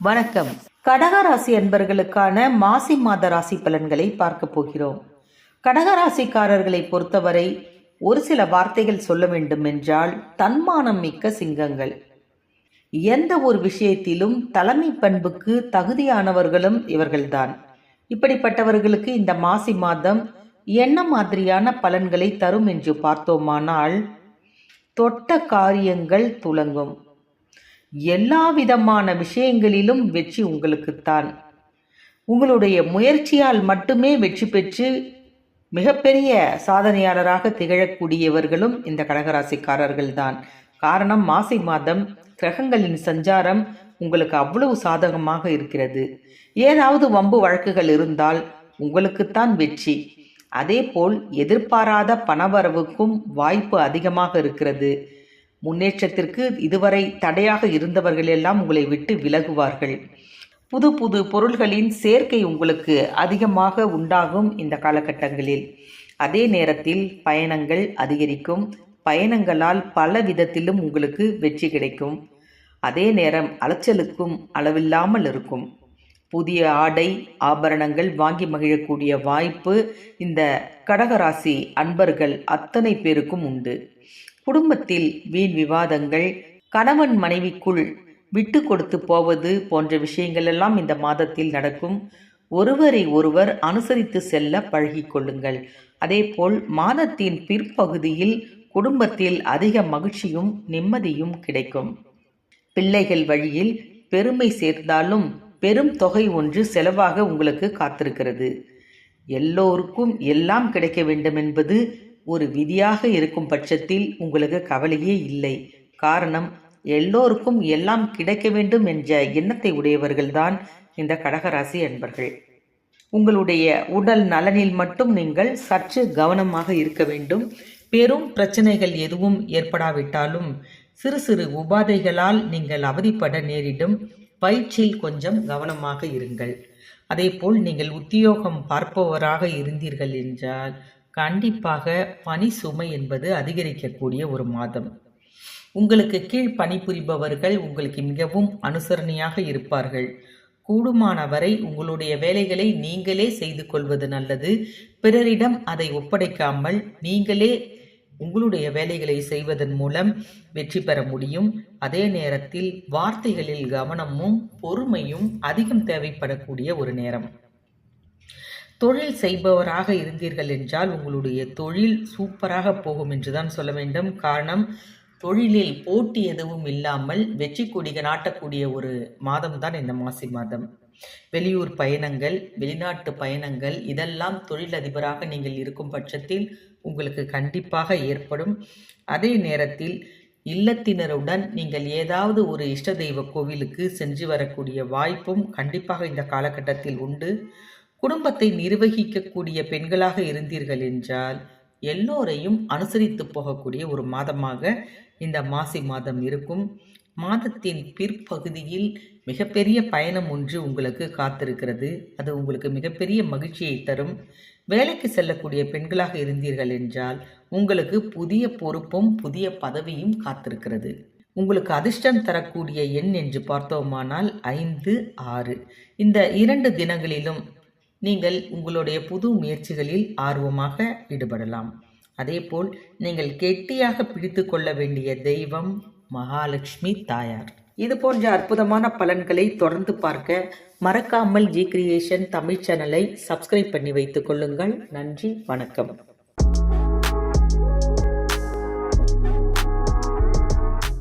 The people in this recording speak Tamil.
வணக்கம். கடகராசி அன்பர்களுக்கான மாசி மாத ராசி பலன்களை பார்க்க போகிறோம். கடகராசிக்காரர்களை பொறுத்தவரை ஒரு சில வார்த்தைகள் சொல்ல வேண்டும் என்றால் தன்மானம் மிக்க சிங்கங்கள். எந்த ஒரு விஷயத்திலும் தலைமை பண்புக்கு தகுதியானவர்களும் இவர்கள்தான். இப்படிப்பட்டவர்களுக்கு இந்த மாசி மாதம் என்ன மாதிரியான பலன்களை தரும் என்று பார்த்தோமானால் தொட்ட காரியங்கள் துலங்கும் எல்லா விதமான விஷயங்களிலும் வெற்றி உங்களுக்குத்தான். உங்களுடைய முயற்சியால் மட்டுமே வெற்றி பெற்று மிகப்பெரிய சாதனையாளராக திகழக்கூடியவர்களும் இந்த கடகராசிக்காரர்கள் தான் காரணம் மாசி மாதம் கிரகங்களின் சஞ்சாரம் உங்களுக்கு அவ்வளவு சாதகமாக இருக்கிறது. ஏதாவது வம்பு வழக்குகள் இருந்தால் உங்களுக்குத்தான் வெற்றி. அதேபோல் எதிர்பாராத பணவரவுக்கும் வாய்ப்பு அதிகமாக இருக்கிறது. முன்னேற்றத்திற்கு இதுவரை தடையாக இருந்தவர்கள் எல்லாம் உங்களை விட்டு விலகுவார்கள். புது புது பொருள்களின் சேர்க்கை உங்களுக்கு அதிகமாக உண்டாகும் இந்த காலகட்டங்களில். அதே நேரத்தில் பயணங்கள் அதிகரிக்கும். பயணங்களால் பல விதத்திலும் உங்களுக்கு வெற்றி கிடைக்கும். அதே நேரம் அலைச்சலுக்கும் அளவில்லாமல் இருக்கும். புதிய ஆடை ஆபரணங்கள் வாங்கி மகிழக்கூடிய வாய்ப்பு இந்த கடகராசி அன்பர்கள் அத்தனை பேருக்கும் உண்டு. குடும்பத்தில் வீண் விவாதங்கள் கணவன் மனைவிக்குள் விட்டு கொடுத்து போவது போன்ற விஷயங்கள் எல்லாம் இந்த மாதத்தில் நடக்கும். ஒருவரை ஒருவர் அனுசரித்து செல்ல பழகிக்கொள்ளுங்கள் அதேபோல் மாதத்தின் பிற்பகுதியில் குடும்பத்தில் அதிக மகிழ்ச்சியும் நிம்மதியும் கிடைக்கும். பிள்ளைகள் வழியில் பெருமை சேர்ந்தாலும் பெரும் தொகை ஒன்று செலவாக உங்களுக்கு காத்திருக்கிறது. எல்லோருக்கும் எல்லாம் கிடைக்க வேண்டும் என்பது ஒரு விதியாக இருக்கும் பட்சத்தில் உங்களுக்கு கவலையே இல்லை. காரணம் எல்லோருக்கும் எல்லாம் கிடைக்க வேண்டும் என்ற எண்ணத்தை உடையவர்கள்தான் இந்த கடகராசி அன்பர்கள். உங்களுடைய உடல் நலனில் மட்டும் நீங்கள் சற்று கவனமாக இருக்க வேண்டும். பெரும் பிரச்சனைகள் எதுவும் ஏற்படாவிட்டாலும் சிறு சிறு உபாதைகளால் நீங்கள் அவதிப்பட நேரிடும். பயிற்சியில் கொஞ்சம் கவனமாக இருங்கள். அதேபோல் நீங்கள் உத்தியோகம் பார்ப்பவராக இருந்தீர்கள் என்றால் கண்டிப்பாக பணி சுமை என்பது அதிகரிக்கக்கூடிய ஒரு மாதம். உங்களுக்கு கீழ் பணிபுரிபவர்கள் உங்களுக்கு மிகவும் அனுசரணையாக இருப்பார்கள். கூடுமானவரை உங்களுடைய வேலைகளை நீங்களே செய்து கொள்வது நல்லது. பிறரிடம் அதை ஒப்படைக்காமல் நீங்களே உங்களுடைய வேலைகளை செய்வதன் மூலம் வெற்றி பெற முடியும். அதே நேரத்தில் வார்த்தைகளில் கவனமும் பொறுமையும் அதிகம் தேவைப்படக்கூடிய ஒரு நேரம். தொழில் செய்பவராக இருந்தீர்கள் என்றால் உங்களுடைய தொழில் சூப்பராக போகும் என்றுதான் சொல்ல வேண்டும். காரணம் தொழிலில் போட்டி எதுவும் இல்லாமல் வெற்றி கொடிக நாட்டக்கூடிய ஒரு மாதம் தான் இந்த மாசி மாதம். வெளியூர் பயணங்கள் வெளிநாட்டு பயணங்கள் இதெல்லாம் தொழிலதிபராக நீங்கள் இருக்கும் பட்சத்தில் உங்களுக்கு கண்டிப்பாக ஏற்படும். அதே நேரத்தில் இல்லத்தினருடன் நீங்கள் ஏதாவது ஒரு இஷ்ட தெய்வ கோவிலுக்கு சென்று வரக்கூடிய வாய்ப்பும் கண்டிப்பாக இந்த காலகட்டத்தில் உண்டு. குடும்பத்தை நிர்வகிக்கக்கூடிய பெண்களாக இருந்தீர்கள் என்றால் எல்லோரையும் அனுசரித்து போகக்கூடிய ஒரு மாதமாக இந்த மாசி மாதம் இருக்கும். மாதத்தின் பிற்பகுதியில் மிகப்பெரிய பயணம் ஒன்று உங்களுக்கு காத்திருக்கிறது. அது உங்களுக்கு மிகப்பெரிய மகிழ்ச்சியை தரும். வேலைக்கு செல்லக்கூடிய பெண்களாக இருந்தீர்கள் என்றால் உங்களுக்கு புதிய பொறுப்பும் புதிய பதவியும் காத்திருக்கிறது. உங்களுக்கு அதிர்ஷ்டம் தரக்கூடிய எண் என்று பார்த்தோமானால் ஐந்து ஆறு. இந்த இரண்டு தினங்களிலும் நீங்கள் உங்களுடைய புது முயற்சிகளில் ஆர்வமாக ஈடுபடலாம். அதேபோல் நீங்கள் கெட்டியாக பிடித்து கொள்ள வேண்டிய தெய்வம் மகாலட்சுமி தாயார். இது போன்ற அற்புதமான பலன்களை தொடர்ந்து பார்க்க மறக்காமல் ஜி கிரியேஷன் தமிழ் சேனலை சப்ஸ்கிரைப் பண்ணி வைத்துக் கொள்ளுங்கள். நன்றி வணக்கம்.